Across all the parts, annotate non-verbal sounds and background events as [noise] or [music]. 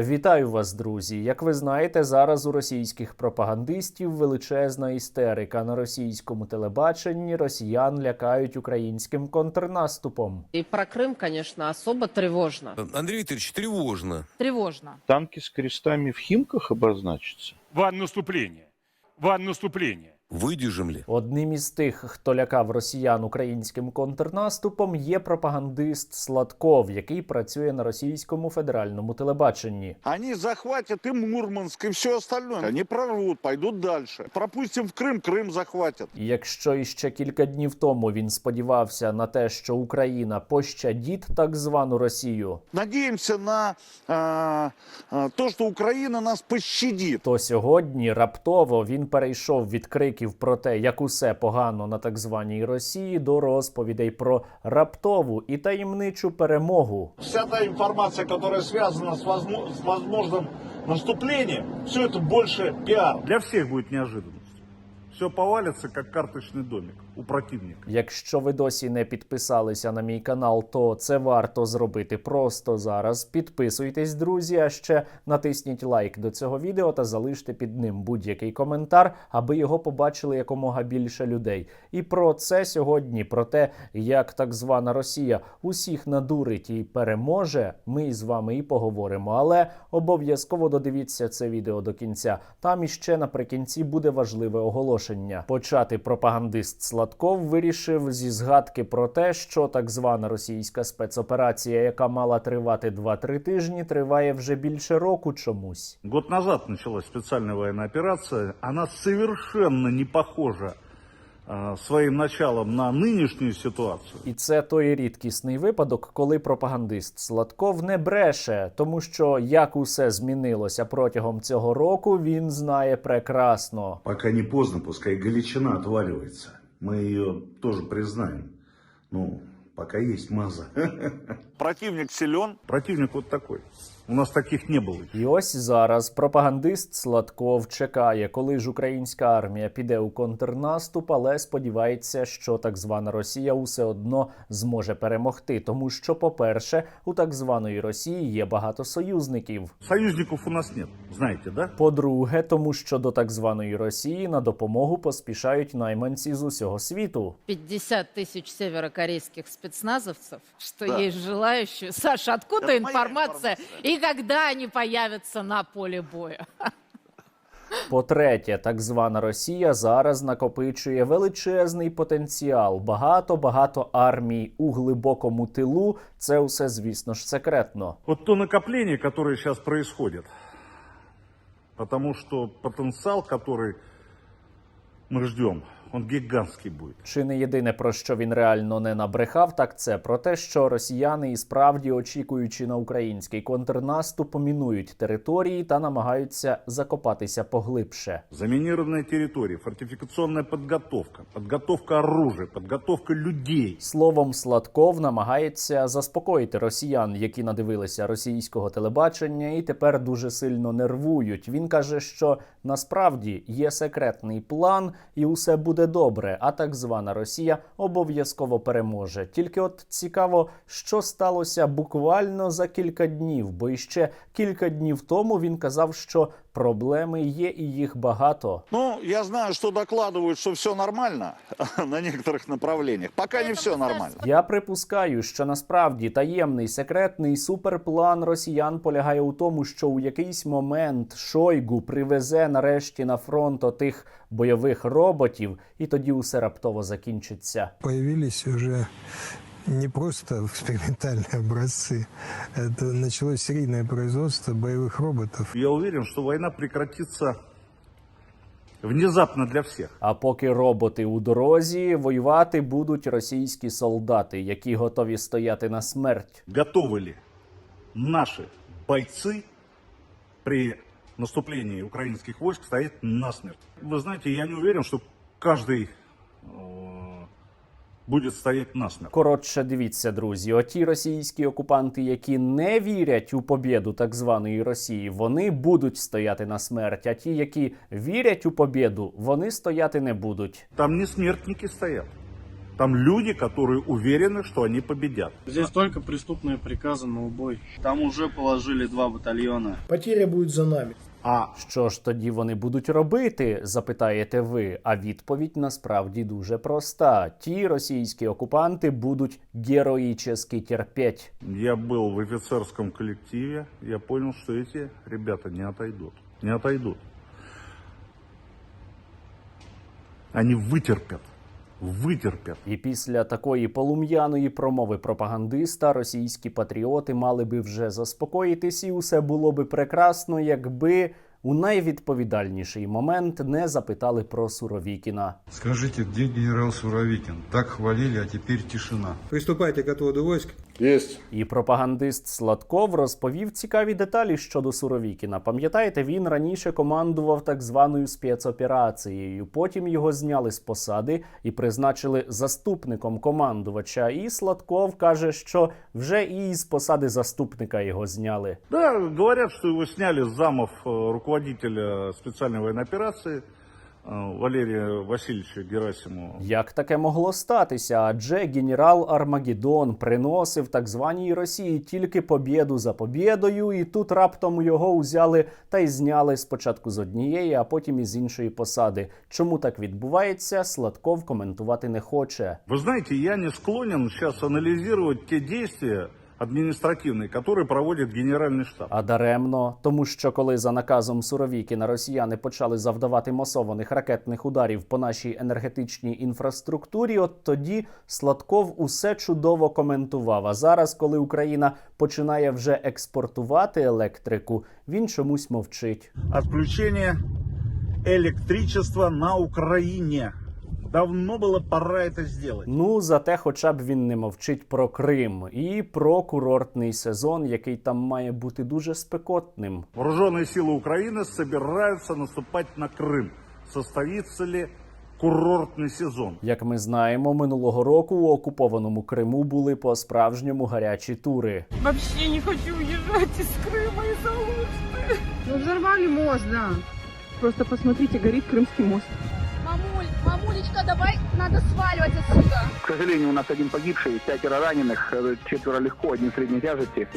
Вітаю вас, друзі! Як ви знаєте, зараз у російських пропагандистів величезна істерика на російському телебаченні. Росіян лякають українським контрнаступом. И про Крым, конечно, особо тревожно. Андрей Викторович, тревожно. Тревожно. танки с крестами в Химках обозначатся? Ван наступление. Ван наступление. Выдержим ли? Одним із тих, хто лякав росіян українським контрнаступом, є пропагандист Сладков, який працює на російському федеральному телебаченні. Они захватят и Мурманск, и все остальное. Они прорвут, пойдут дальше. Пропустим в Крым, Крым захватят. І Якщо іще кілька днів тому він сподівався на те, що Україна пощадить так звану Росію, Надеемся на а, а, то, что Украина нас пощадит. то сьогодні раптово він перейшов від криків про те, як усе погано на так званій Росії, до розповідей про раптову і таємничу перемогу. Вся та информация, которая связана с, возможно- с возможным наступлением, все это больше пиар. Для всех будет неожиданностью. Все повалится, как карточный домик у противника. Якщо ви досі не підписалися на мій канал, то це варто зробити просто зараз. Підписуйтесь, друзі, а ще натисніть лайк до цього відео та залиште під ним будь-який коментар, аби його побачили якомога більше людей. І про це сьогодні, про те, як так звана Росія усіх надурить і переможе, ми з вами і поговоримо. Але обов'язково додивіться це відео до кінця. Там іще наприкінці буде важливе оголошення. Почати пропагандист Сладков вирішив зі згадки про те, що так звана російська спецоперація, яка мала тривати 2-3 тижні, триває вже більше року чомусь. Год назад началась специальная военная операция. Она совершенно не похожа а, своим началом на нынешнюю ситуацию. І це той рідкісний випадок, коли пропагандист Сладков не бреше, тому що як усе змінилося протягом цього року, він знає прекрасно. Пока не поздно, пускай Галичина отваливается. Мы ее тоже признаем. Ну, пока есть маза. [laughs] Противник силен. Противник вот такой. У нас таких не было. І ось зараз пропагандист Сладков чекає, коли ж українська армія піде у контрнаступ, але сподівається, що так звана Росія усе одно зможе перемогти. Тому що, по-перше, у так званої Росії є багато союзників. Союзников у нас нет, знаете, да? По-друге, тому що до так званої Росії на допомогу поспішають найманці з усього світу. 50 тысяч северокорейских спецназовцев, что Да. есть желающие. Саша, откуда Это моя информация? информация. И когда они появятся на поле боя? [laughs] По-третє, так звана Росія зараз накопичує величезний потенціал. Багато багато армій у глибокому тилу. Це усе, звісно ж, секретно. Вот то накопление, которое сейчас происходит. Потому что потенциал, который мы ждем, он гигантский будет. Чи не єдине про що він реально не набрехав, так це про те, що росіяни і справді очікуючи на український контрнаступ, мінують території та намагаються закопатися поглибше. Заминированная территория, фортификационная подготовка, подготовка оружия, подготовка людей. Словом, Сладков намагається заспокоїти росіян, які надивилися російського телебачення і тепер дуже сильно нервують. Він каже, що насправді є секретний план, і усе буде добре. А так звана Росія обов'язково переможе. Тільки от цікаво, що сталося буквально за кілька днів, бо іще кілька днів тому він казав, що проблеми є і їх багато. Ну, я знаю, что докладывают, что все нормально [laughs] на некоторых направлениях. Пока не все нормально. Я припускаю, що насправді таємний секретний суперплан росіян полягає у тому, що у якийсь момент Шойгу привезе нарешті на фронт отих бойових роботів, і тоді усе раптово закінчиться. появились уже не просто экспериментальные образцы. Это началось серийное производство боевых роботов. Я уверен, что война прекратится внезапно для всех. А поки роботи у дорозі, воювати будуть російські солдати, які готові стояти на смерть. Готовы ли наши бойцы при наступлении украинских войск стоять насмерть? Вы знаете, я не уверен, что каждый э, будет стоять насмерть. Коротше, дивіться, друзі, оті російські окупанти, які не вірять у побєду так званої Росії, вони будуть стояти на смерть. А ті, які вірять у побєду, вони стояти не будуть. Там не смертники стоят. Там люди, которые уверены, что они победят. Здесь только преступные приказы на убой. Там уже положили два батальона. Потеря будет за нами. А Що ж тоді вони будуть робити? запитаєте ви. А відповідь насправді дуже проста: ті російські окупанти будуть героїчески терпеть. я был в офицерском коллективе, я понял, что эти ребята не отойдут. Не отойдут. Они вытерпят. Вытерпят. І після такої полум'яної промови пропагандиста російські патріоти мали би вже заспокоїтись, і усе було би прекрасно, якби у найвідповідальніший момент не запитали про Суровікіна. Скажіть, де генерал Суровікін? Так хвалили, а тепер тишина. Приступайте к отводу войск. Есть. І пропагандист Сладков розповів цікаві деталі щодо Суровікіна. Пам'ятаєте, він раніше командував так званою спецоперацією. Потім його зняли з посади і призначили заступником командувача. І Сладков каже, що вже і з посади заступника його зняли. Да, говорят, что его сняли с замов э, руководителя специальной военной операции э, Валерия Васильевича Герасимова. Як таке могло статися? Адже генерал Армагеддон приносив так званій Росії тільки побєду за побєдою, і тут раптом його узяли та й зняли спочатку з однієї, а потім із іншої посади. Чому так відбувається? Сладков коментувати не хоче. Вы знаете, я не склонен сейчас анализировать те действия административные, которые проводит генеральный штаб. А даремно, тому що коли за наказом Суровікіна росіяни почали завдавати масованих ракетних ударів по нашій енергетичній інфраструктурі, от тоді Сладков усе чудово коментував. А зараз, коли Україна починає вже експортувати електрику, він чомусь мовчить. Отключение электричества на Украине. Давно было пора это сделать. Ну зате, хоча б він не мовчить про Крим і про курортний сезон, який там має бути дуже спекотним. Вооруженные силы Украины собираются наступать на Крым. Состоится ли курортный сезон? Як ми знаємо, минулого року у окупованому Криму були по справжньому гарячі тури. Вообще не хочу уезжать из Крыма из-за Алушты. Ну взорвали мост, да. Просто посмотрите, горит Крымский мост. Мамуль, мамулечка, давай надо сваливать отсюда. К сожалению, у нас один погибший, пятеро раненых, э, четверо легко, один средней тяжести.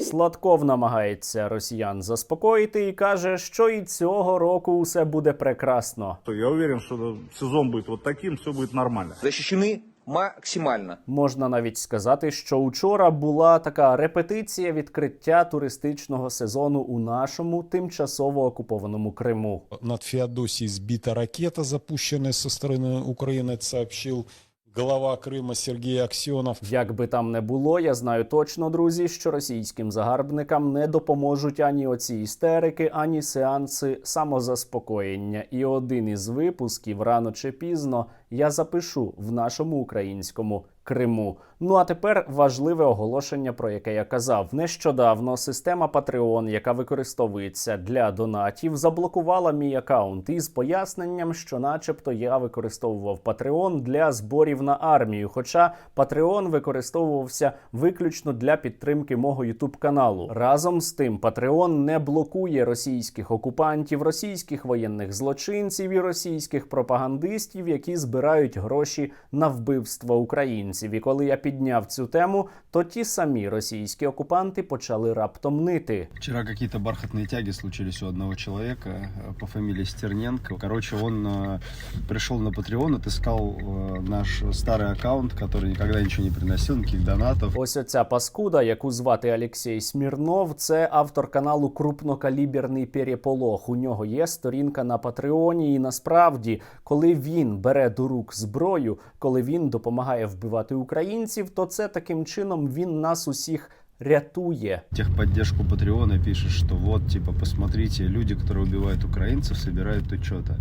Сладков намагається росіян заспокоїти і каже, що і цього року усе буде прекрасно. То Я уверен, что сезон будет вот таким, все будет нормально. Защищены максимально. Можна навіть сказати, що учора була така репетиція відкриття туристичного сезону у нашому тимчасово окупованому Криму. Над Феодосией сбита ракета, запущенная со стороны Украины, это сообщил глава Крима Сергій Аксьонов. Як би там не було, я знаю точно, друзі, що російським загарбникам не допоможуть ані оці істерики, ані сеанси самозаспокоєння. І один із випусків рано чи пізно я запишу в нашому українському Криму. Ну а тепер важливе оголошення, про яке я казав. Нещодавно система Patreon, яка використовується для донатів, заблокувала мій аккаунт із поясненням, що, начебто, я використовував Patreon для зборів на армію. Хоча Patreon використовувався виключно для підтримки мого youtube каналу. Разом з тим, Patreon не блокує російських окупантів, російських воєнних злочинців і російських пропагандистів, які збирають гроші на вбивство українців І коли я підняв цю тему, то ті самі російські окупанти почали раптом нити. Вчера какие-то бархатные тяги случились у одного человека э, по фамилии Стерненко. Короче, он э, пришел на Patreon, отыскал э, наш старый аккаунт, который никогда ничего не приносил, никаких донатов. Ось оця паскуда, яку звати Алексій Смірнов, це автор каналу Крупнокаліберний переполох. У нього є сторінка на Патреоні. І насправді, коли він бере до рук зброю, коли він допомагає вбивати українців, то це таким чином він нас усіх. Рятує Техподдержку Патреона пишет, что вот, типа, посмотрите, люди, которые убивают украинцев, собирают тут что-то.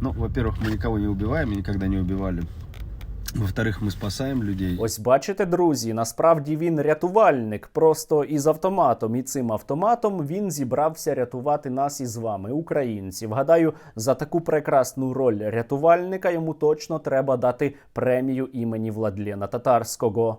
Ну, во-первых, мы никого не убиваем и никогда не убивали. Во-вторых, ми спасаємо людей. Ось бачите, друзі, насправді він рятувальник, просто із автоматом. І цим автоматом він зібрався рятувати нас із вами, українців. Гадаю, за таку прекрасну роль рятувальника йому точно треба дати премію імені Владлена Татарського.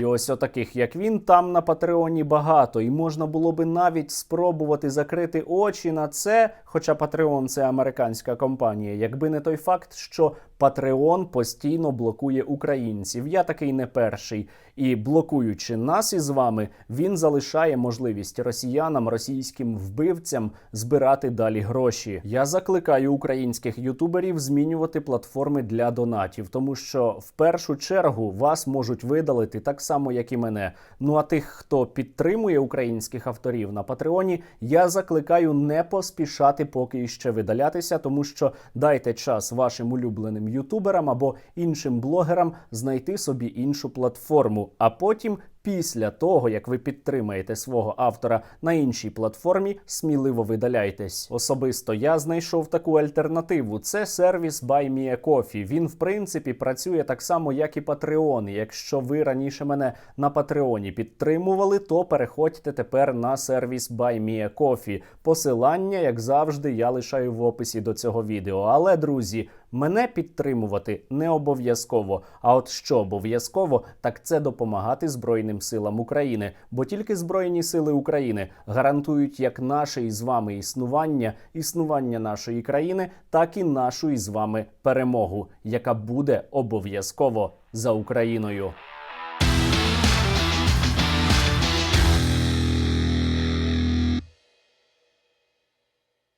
І ось отаких, як він, там на Патреоні багато, і можна було би навіть спробувати закрити очі на це. Хоча Patreon – це американська компанія, якби не той факт, що Patreon постійно блокує українців. Я такий не перший. І блокуючи нас із вами, він залишає можливість росіянам, російським вбивцям збирати далі гроші. Я закликаю українських ютуберів змінювати платформи для донатів, тому що в першу чергу вас можуть видалити так само, як і мене. Ну а тих, хто підтримує українських авторів на Патреоні, я закликаю не поспішати поки іще видалятися, тому що дайте час вашим улюбленим ютуберам або іншим блогерам знайти собі іншу платформу, а потім. Після того, як ви підтримаєте свого автора на іншій платформі, сміливо видаляйтесь. Особисто я знайшов таку альтернативу. Це сервіс BuyMeACoffee. Він, в принципі, працює так само, як і Patreon. Якщо ви раніше мене на Патреоні підтримували, то переходьте тепер на сервіс BuyMeACoffee. Посилання, як завжди, я лишаю в описі до цього відео. Але, друзі, мене підтримувати не обов'язково. А от що обов'язково, так це допомагати Збройним силам України, бо тільки Збройні сили України гарантують як наше із вами існування, існування нашої країни, так і нашу із вами перемогу, яка буде обов'язково за Україною.